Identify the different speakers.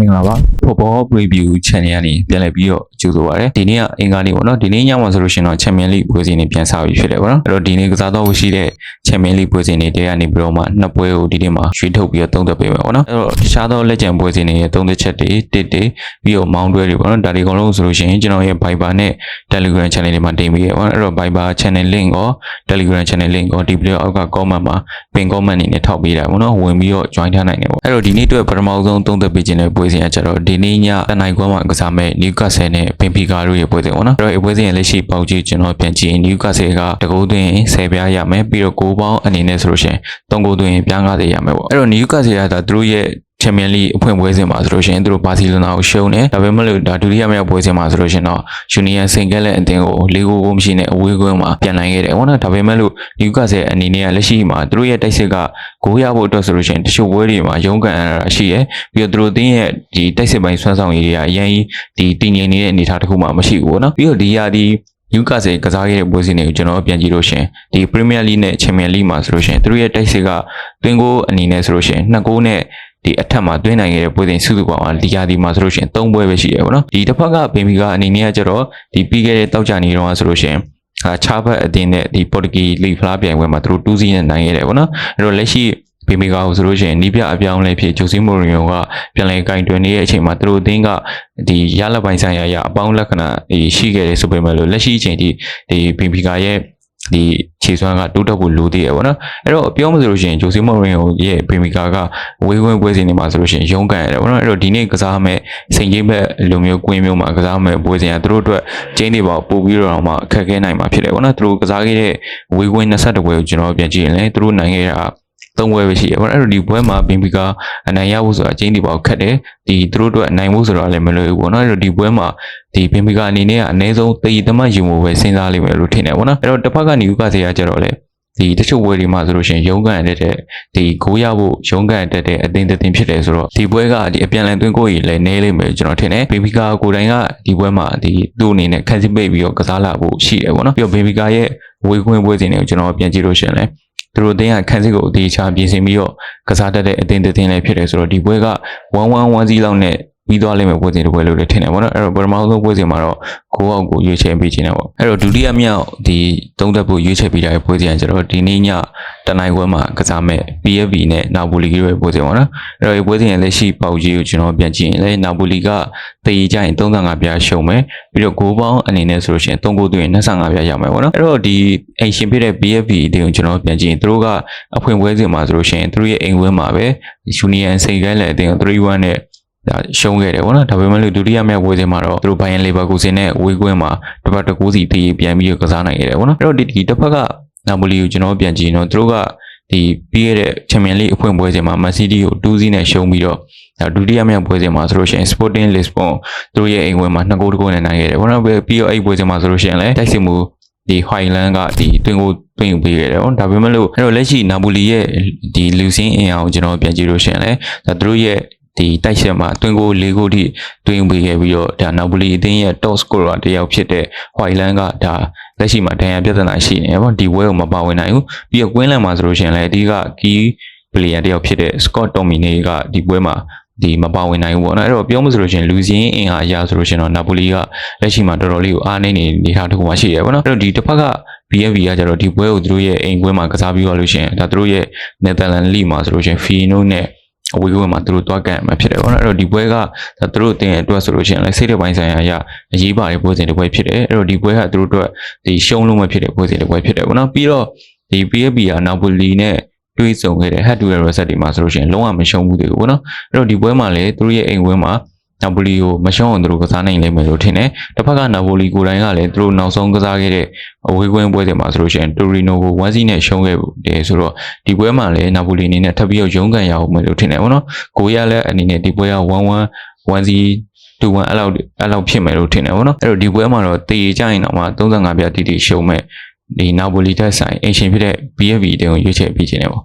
Speaker 1: မင်္ဂလာပါ Football Preview Channel ကနေပြန်လည်ပြီးတော့ကြိုဆိုပါရစေဒီနေ့ကအင်္ဂါနေ့ပေါ့နော်ဒီနေ့ညမှာဆိုလို့ရှိရင်တော့ Champion League ပွဲစဉ်တွေပြန်စပြီဖြစ်တယ်ပေါ့နော်အဲ့တော့ဒီနေ့ကစားတော့ရှိတဲ့ Champion League ပွဲစဉ်တွေတဲကနေပြီးတော့မှနှစ်ပွဲကိုဒီနေ့မှာရွှေ့ထုတ်ပြီးတော့သုံးသပ်ပေးမယ်ပေါ့နော်အဲ့တော့တခြားသောလက်ကျန်ပွဲစဉ်တွေရဲ့သုံးသပ်ချက်တွေတစ်တွေပြီးတော့မောင်းတွဲတွေပေါ့နော်ဒါတွေအကုန်လုံးဆိုလို့ရှိရင်ကျွန်တော်ရဲ့ Viber နဲ့ Telegram Channel တွေမှာတင်ပေးရပေါ့နော်အဲ့တော့ Viber Channel link ရော Telegram Channel link ရောဒီ video အောက်က comment မှာ pin comment အနေနဲ့ထောက်ပေးတာပေါ့နော်ဝင်ပြီးတော့ join ထားနိုင်တယ်ပေါ့အဲ့တော့ဒီနေ့အတွက်ပထမဆုံးသုံးသပ်ပေးခြင်းတဲ့ပွဲစဉ်ကကျတော့ဒီနေ့ညတနိုင်ခွဲမှာကစားမဲ့ Newcastle နဲ့ Benfica တို့ရဲ့ပွဲစဉ်ပေါ့နော်အဲ့တော့ဒီပွဲစဉ်ရဲ့လက်ရှိပေါက်ကြီးကျွန်တော်ပြန်ကြည့်ရင် Newcastle ကတကူးသွင်း10ပြားရမယ်ပြီးတော့9ပေါင်းအနေနဲ့ဆိုလို့ရှိရင်3ကူးသွင်းပြား90ရမယ်ပေါ့အဲ့တော့ Newcastle ကဒါသူတို့ရဲ့ ချန်ပီယံလိအဖွင့်ပွဲစဉ်မှာဆိုလို့ရှိရင်သူတို့ဘာစီလိုနာကိုရှုံးတယ်ဒါပေမဲ့လို့ဒါဒုတိယမြောက်ပွဲစဉ်မှာဆိုလို့ရှိရင်တော့ယူနီယံစင်ကက်လက်အသင်းကို၄ဂိုးကိုမရှိနဲ့အဝေးကွင်းမှာပြန်နိုင်ခဲ့တယ်ဟုတ်နော်ဒါပေမဲ့လို့နျူကာဆယ်အနေနဲ့ကလက်ရှိမှာသူတို့ရဲ့တိုက်စစ်ကဂိုးရဖို့အတွက်ဆိုလို့ရှိရင်တချို့ပွဲတွေမှာရုန်းကန်ရတာရှိရယ်ပြီးတော့သူတို့အသင်းရဲ့ဒီတိုက်စစ်ပိုင်းဆွမ်းဆောင်ရည်တွေကအရင်ဒီတည်ငြိမ်နေတဲ့အနေအထားတစ်ခုမှမရှိဘူးပေါ့နော်ပြီးတော့ဒီရာဒီယူကာဆယ်ကစားခဲ့တဲ့ပွဲစဉ်တွေကိုကျွန်တော်ပြန်ကြည့်လို့ရှင်ဒီ Premier League နဲ့ Champions League မှာဆိုလို့ရှင်သူတို့ရဲ့တိုက်စစ်ကတွင်းကိုအနေနဲ့ဆိုလို့ရှင်နှစ်ဂိုးနဲ့ ဒီအထက်မှာတွင်းနိုင်ခဲ့တဲ့ပွဲစဉ်စုစုပေါင်းကဒီရာဒီမှာဆိုလို့ရှိရင်၃ပွဲပဲရှိရပါတော့ဒီတစ်ဖက်ကဘင်ဘီကအနေနဲ့ကကျတော့ဒီပြီးခဲ့တဲ့တောက်ကြနေတော့ဆိုလို့ရှိရင်အာချာဘတ်အတင်းနဲ့ဒီပေါ်တူဂီလီဖလားပြိုင်ပွဲမှာသူတို့2စီးနဲ့နိုင်ခဲ့တယ်ပေါ့နော်အဲ့တော့လက်ရှိဘီမီကာကိုဆိုလို့ရှိရင်နီးပြအပြောင်းလဲဖြစ်ဂျိုစီမိုရီယိုကပြန်လည်ကင်တွင်နေတဲ့အချိန်မှာသူတို့အသင်းကဒီရလက်ပိုင်းဆိုင်ရာရအပေါင်းလက္ခဏာရှိခဲ့တယ်ဆိုပေမဲ့လို့လက်ရှိအချိန်ထိဒီဘီမီကာရဲ့ ဒီခြေစွမ်းကတိုးတက်ဖို့လိုသေးတယ်ပေါ့နော်အဲ့တော့ပြောမလို့ရှိရင်ဂျိုစီမော်ရင်ရဲ့ပရီမီကာကဝေးဝင်းပွဲစဉ်တွေမှာဆိုလို့ရှိရင်ရုန်းကန်ရတယ်ပေါ့နော်အဲ့တော့ဒီနေ့ကစားမဲ့စိန်ကြီးဘက်လိုမျိုးကွင်းမျိုးမှာကစားမဲ့ပွဲစဉ်ကသူတို့အတွက်ကျင်းတွေပါပို့ပြီးတော့မှအခက်ခဲနိုင်မှာဖြစ်တယ်ပေါ့နော်သူတို့ကစားခဲ့တဲ့ဝေးဝင်း22ပွဲကိုကျွန်တော်ပြန်ကြည့်ရင်လည်းသူတို့နိုင်ခဲ့တာ သုံးပွဲပဲရှိတယ်ပေါ့အဲ့တော့ဒီပွဲမှာဘင်ဘီကအနိုင်ရဖို့ဆိုတာကျင်းတွေပါခက်တယ်ဒီသူတို့အတွက်နိုင်ဖို့ဆိုတော့လည်းမလွယ်ဘူးပေါ့နော်အဲ့တော့ဒီပွဲမှာဒီဘင်ဘီကအနေနဲ့ကအနည်းဆုံးတေးသမတ်ယူမှုပဲစဉ်းစားလိမ့်မယ်လို့ထင်တယ်ပေါ့နော်အဲ့တော့တစ်ဖက်ကနေယူကစေရကြတော့လေဒီတချို့ဝယ်တွေမှာဆိုလို့ရှိရင်ရုံးကန်တက်တဲ့ဒီဂိုးရဖို့ရုံးကန်တက်တဲ့အသင်းတစ်သင်းဖြစ်တယ်ဆိုတော့ဒီပွဲကဒီအပြန်လည်သွင်းကိုကြီးလည်းနည်းလိမ့်မယ်ကျွန်တော်ထင်တယ်ဘေဘီကာကိုယ်တိုင်ကဒီပွဲမှာဒီသူ့အနေနဲ့ခန်းစစ်ပိတ်ပြီးတော့ကစားလာဖို့ရှိတယ်ပေါ့နော်ပြီးတော့ဘေဘီကာရဲ့ဝေးခွင်းပွဲစဉ်တွေကိုကျွန်တော်ပြန်ကြည့်လို့ရှိရင်လည်း သူတို့အသင်းကခန်းစစ်ကိုအသေးချာပြင်ဆင်ပြီးတော့ကစားတတ်တဲ့အသင်းတစ်သင်းလည်းဖြစ်တယ်ဆိုတော့ဒီပွဲက1-1-1စီလောက်နဲ့ ပြီးသွားလိမ့်မယ်ပွဲစဉ်တစ်ပွဲလို့လည်းထင်တယ်ပေါ့နော်အဲ့တော့ပထမဆုံးပွဲစဉ်မှာတော့ကိုယ့်အောက်ကိုရွေးချယ်ပေးခြင်းတယ်ပေါ့အဲ့တော့ဒုတိယမြောက်ဒီသုံးသက်ဖို့ရွေးချယ်ပေးတဲ့ပွဲစဉ်ကကျတော့ဒီနေ့ညတနိုင်ခွဲမှာကစားမဲ့ PFB နဲ့နာပိုလီရဲ့ပွဲစဉ်ပေါ့နော်အဲ့တော့ဒီပွဲစဉ်ရဲ့လက်ရှိပေါက်ကြီးကိုကျွန်တော်ပြန်ကြည့်ရင်လည်းနာပိုလီကတေးကြရင်35ပြားရှုံမယ်ပြီးတော့ဂိုးပေါင်းအနေနဲ့ဆိုလို့ရှိရင်3ဂိုးသွင်း25ပြားရမယ်ပေါ့နော်အဲ့တော့ဒီအိမ်ရှင်ဖြစ်တဲ့ PFB အတင်းကိုကျွန်တော်ပြန်ကြည့်ရင်သူတို့ကအဖွင့်ပွဲစဉ်မှာဆိုလို့ရှိရင်သူတို့ရဲ့အိမ်ဝင်းမှာပဲယူနီယံစိတ်ကိုင်းလည်းအတင်းကို3-1နဲ့ ဒါရှုံးခဲ့တယ်ဗောနော်ဒါပေမဲ့လို့ဒုတိယမြောက်ပွဲစဉ်မှာတော့သူတို့ဘိုင်ယန်လီဗာကူဆင်နဲ့ဝေးကွင်းမှာတစ်ပတ်တစ်ကူးစီတီးပြန်ပြီးတော့ကစားနိုင်ခဲ့တယ်ဗောနော်အဲ့တော့ဒီဒီတစ်ဖက်ကနာပိုလီကိုကျွန်တော်ပြန်ကြည့်ရင်တော့သူတို့ကဒီပြီးရတဲ့ချန်ပီယံလိအဖွင့်ပွဲစဉ်မှာမန်စီးတီးကို2-0နဲ့ရှုံးပြီးတော့ဒါဒုတိယမြောက်ပွဲစဉ်မှာဆိုလို့ရှိရင် Sporting Lisbon သူတို့ရဲ့အိမ်ဝင်းမှာ2ဂိုးတဂိုးနဲ့နိုင်ခဲ့တယ်ဗောနော်ပြီးတော့အဲ့ပွဲစဉ်မှာဆိုလို့ရှိရင်လည်းတိုက်စစ်မှုဒီ Highland ကဒီတွင်ကိုတွင်ပေးရတယ်ဗောဒါပေမဲ့လို့အဲ့တော့လက်ရှိနာပိုလီရဲ့ဒီလူစင်းအင်အားကိုကျွန်တော်ပြန်ကြည့်လို့ရှိရင်လည်းဒါသူတို့ရဲ့ ဒီတိုက်ဆက်မှာတွင်ကို၄ဂိုးထိတွင်ပေးခဲ့ပြီးတော့ဒါနာပိုလီအသင်းရဲ့ top scorer တယောက်ဖြစ်တဲ့ Highland ကဒါလက်ရှိမှာဒဏ်ရာပြဿနာရှိနေတယ်ဗောဒီဝဲကိုမပါဝင်နိုင်ဘူးပြီးတော့ကွင်းလန်မှာဆိုလို့ရှိရင်လည်းအဓိက key player တယောက်ဖြစ်တဲ့ Scott Tomine ကဒီပွဲမှာဒီမပါဝင်နိုင်ဘူးပေါ့နော်အဲ့တော့ပြောမဆိုလို့ရှိရင်လူစင်းအင်အားအရာဆိုလို့ရှိရင်တော့နာပိုလီကလက်ရှိမှာတော်တော်လေးကိုအားနေနေနေထားတစ်ခုမှရှိရပေါ့နော်အဲ့တော့ဒီတစ်ဖက်က BFV ကကြတော့ဒီပွဲကိုသူတို့ရဲ့အိမ်ကွင်းမှာကစားပြီးတော့လို့ရှိရင်ဒါသူတို့ရဲ့ Netherlands League မှာဆိုလို့ရှိရင် Fino နဲ့ အဝေးကွင်းမှာသူတို့တွားကန်မှာဖြစ်တယ်ပေါ့နော်အဲ့တော့ဒီပွဲကဒါသူတို့အတင်းရဲ့အတွက်ဆိုလို့ရှိရင်လည်းစိတ်တဲ့ပိုင်းဆိုင်ရာအရာအရေးပါတဲ့ပွဲစဉ်တစ်ပွဲဖြစ်တယ်အဲ့တော့ဒီပွဲကသူတို့အတွက်ဒီရှုံးလို့မဖြစ်တဲ့ပွဲစဉ်တစ်ပွဲဖြစ်တယ်ပေါ့နော်ပြီးတော့ဒီ BFV ကနာပိုလီနဲ့တွေးဆုံခဲ့တဲ့ head to head result တွေမှာဆိုလို့ရှိရင်လုံးဝမရှုံးဘူးသေးဘူးပေါ့နော်အဲ့တော့ဒီပွဲမှာလည်းသူတို့ရဲ့အိမ်ဝင်းမှာ နာပိုလီကိုမရှုံးအောင်သူတို့ကစားနိုင်လိမ့်မယ်လို့ထင်တယ်။တစ်ဖက်ကနာပိုလီကိုယ်တိုင်ကလည်းသူတို့နောက်ဆုံးကစားခဲ့တဲ့အဝေးကွင်းပွဲတွေမှာဆိုလို့ရှိရင်တိုရီနိုကို1စီနဲ့ရှုံးခဲ့တယ်ဆိုတော့ဒီပွဲမှာလည်းနာပိုလီအနေနဲ့ထပ်ပြီးတော့ရုန်းကန်ရအောင်မယ်လို့ထင်တယ်ပေါ့နော်။ကိုရလည်းအနေနဲ့ဒီပွဲက1-1 1စီတူ1အဲ့လောက်အဲ့လောက်ဖြစ်မယ်လို့ထင်တယ်ပေါ့နော်။အဲ့တော့ဒီပွဲမှာတော့တေးကြရင်တော့မှ35ပြတီတီရှုံးမဲ့ဒီနာပိုလီတက်ဆိုင်အင်ရှင်ဖြစ်တဲ့ BFB တင်းကိုရွေးချယ်ပြီးခြင်းတယ်ပေါ့